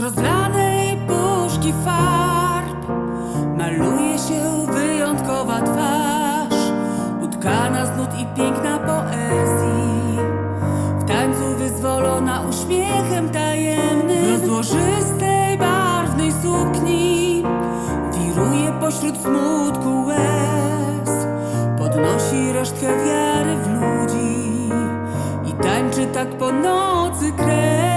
rozlanej puszki farb maluje się wyjątkowa twarz, utkana z nut i piękna poezji. W tańcu wyzwolona uśmiechem tajemnym, w rozłożystej, barwnej sukni wiruje pośród smutku łez. Podnosi resztkę wiary w ludzi i tańczy tak po nocy kres.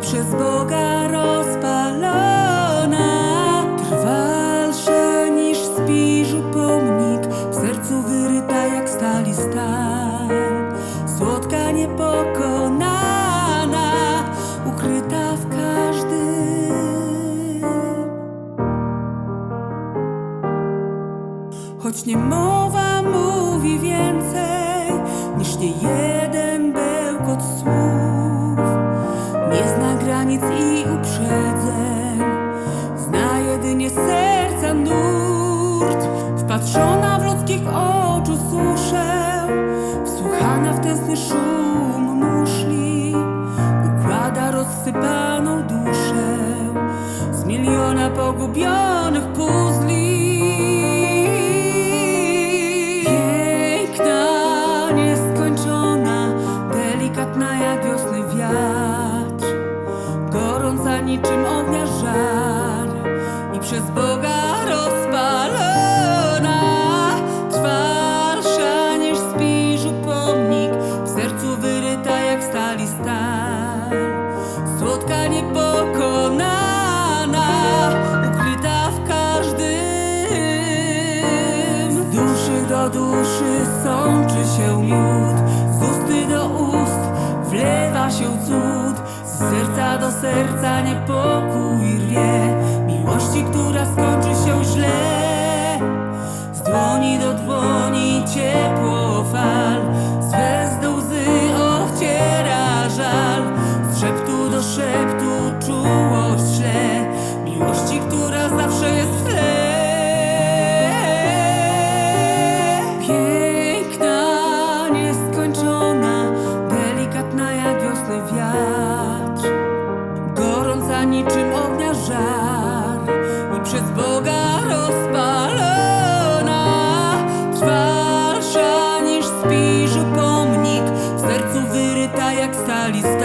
Przez Boga rozpalona, trwalsza niż z piżu pomnik, w sercu wyryta jak stali stal, słodka niepokonana, ukryta w każdym. Choć niemowa mówi więcej niż nie jeden granic i uprzedzeń, zna jedynie serca nurt. Wpatrzona w ludzkich oczu suszę, wsłuchana w tęskny szum muszli, układa rozsypaną duszę z miliona pogubionych puzli. Niczym ognia żar i przez Boga rozpalona, trwalsza niż z piżu pomnik, w sercu wyryta jak stali stal, słodka niepokonana, ukryta w każdym. Z duszy do duszy sączy się miód, serca do serca niepokój jak stali